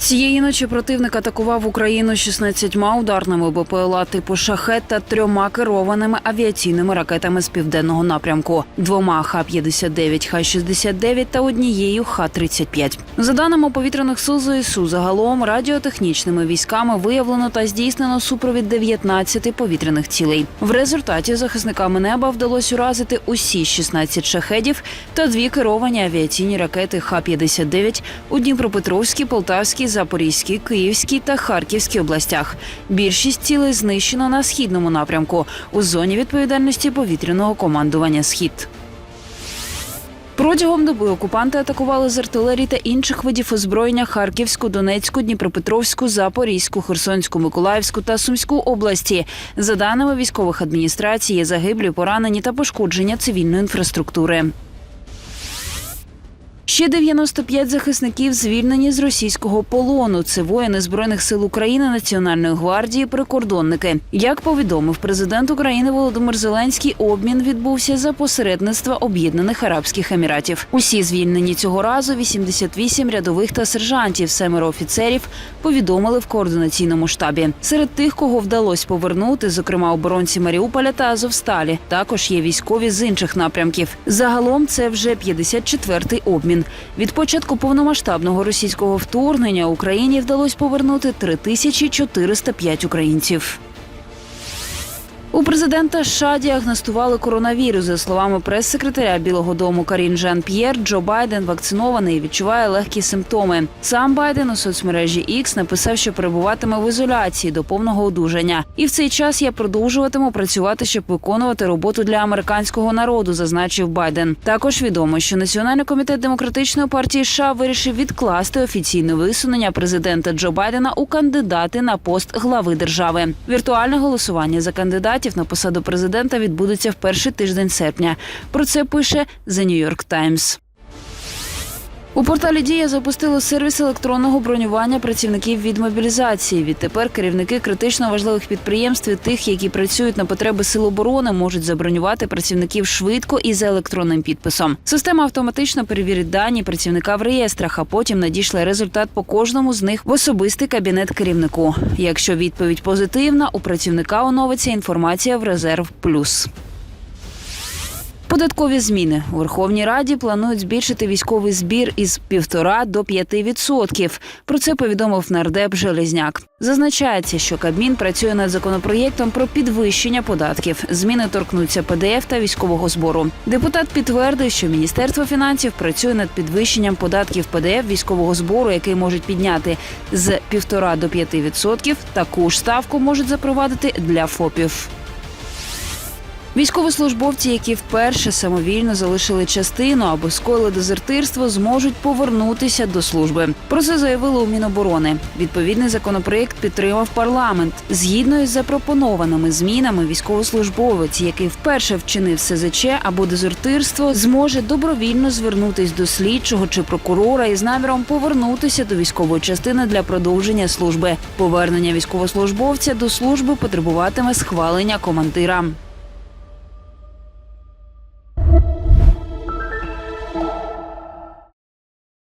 Цієї ночі противник атакував Україну 16 ударними БПЛА типу шахет та трьома керованими авіаційними ракетами з південного напрямку, двома Х-59, Х-69 та однією Х-35. За даними повітряних сил ЗСУ, загалом радіотехнічними військами виявлено та здійснено супровід 19 повітряних цілей. В результаті захисниками неба вдалося уразити усі 16 шахедів та дві керовані авіаційні ракети Х-59 у Дніпропетровській, Полтавській, Запорізькій, Київській та Харківській областях. Більшість цілей знищено на східному напрямку у зоні відповідальності повітряного командування Схід. Протягом доби окупанти атакували з артилерії та інших видів озброєння Харківську, Донецьку, Дніпропетровську, Запорізьку, Херсонську, Миколаївську та Сумську області. За даними військових адміністрацій, є загиблі, поранені та пошкодження цивільної інфраструктури. Ще 95 захисників звільнені з російського полону. Це воїни збройних сил України, Національної гвардії, прикордонники. Як повідомив президент України Володимир Зеленський, обмін відбувся за посередництва Об'єднаних Арабських Еміратів. Усі звільнені цього разу 88 рядових та сержантів, семеро офіцерів повідомили в координаційному штабі. Серед тих, кого вдалося повернути, зокрема оборонці Маріуполя та Азовсталі, також є військові з інших напрямків. Загалом це вже 54-й обмін. Від початку повномасштабного російського вторгнення Україні вдалося повернути 3405 українців. У президента США діагностували коронавірус. За словами прес-секретаря Білого Дому Карін Жан П'єр, Джо Байден вакцинований і відчуває легкі симптоми. Сам Байден у соцмережі X написав, що перебуватиме в ізоляції до повного одужання. І в цей час я продовжуватиму працювати, щоб виконувати роботу для американського народу, зазначив Байден. Також відомо, що Національний комітет демократичної партії США вирішив відкласти офіційне висунення президента Джо Байдена у кандидати на пост глави держави. Віртуальне голосування за кандидатів на посаду президента відбудеться в перший тиждень серпня. Про це пише The New York Times. У порталі Дія запустили сервіс електронного бронювання працівників від мобілізації. Відтепер керівники критично важливих підприємств і тих, які працюють на потреби сил оборони, можуть забронювати працівників швидко і за електронним підписом. Система автоматично перевірить дані працівника в реєстрах, а потім надійшле результат по кожному з них в особистий кабінет керівнику. Якщо відповідь позитивна, у працівника оновиться інформація в резерв плюс. Податкові зміни у Верховній Раді планують збільшити військовий збір із 1,5 до 5%. Про це повідомив нардеп Железняк. Зазначається, що Кабмін працює над законопроєктом про підвищення податків. Зміни торкнуться ПДФ та військового збору. Депутат підтвердив, що Міністерство фінансів працює над підвищенням податків ПДФ військового збору, який можуть підняти з 1,5 до 5%. Таку ж ставку можуть запровадити для ФОПів. Військовослужбовці, які вперше самовільно залишили частину або скоїли дезертирство, зможуть повернутися до служби. Про це заявили у Міноборони. Відповідний законопроєкт підтримав парламент. Згідно із запропонованими змінами, військовослужбовець, який вперше вчинив СЗЧ або дезертирство, зможе добровільно звернутись до слідчого чи прокурора із наміром повернутися до військової частини для продовження служби. Повернення військовослужбовця до служби потребуватиме схвалення командира.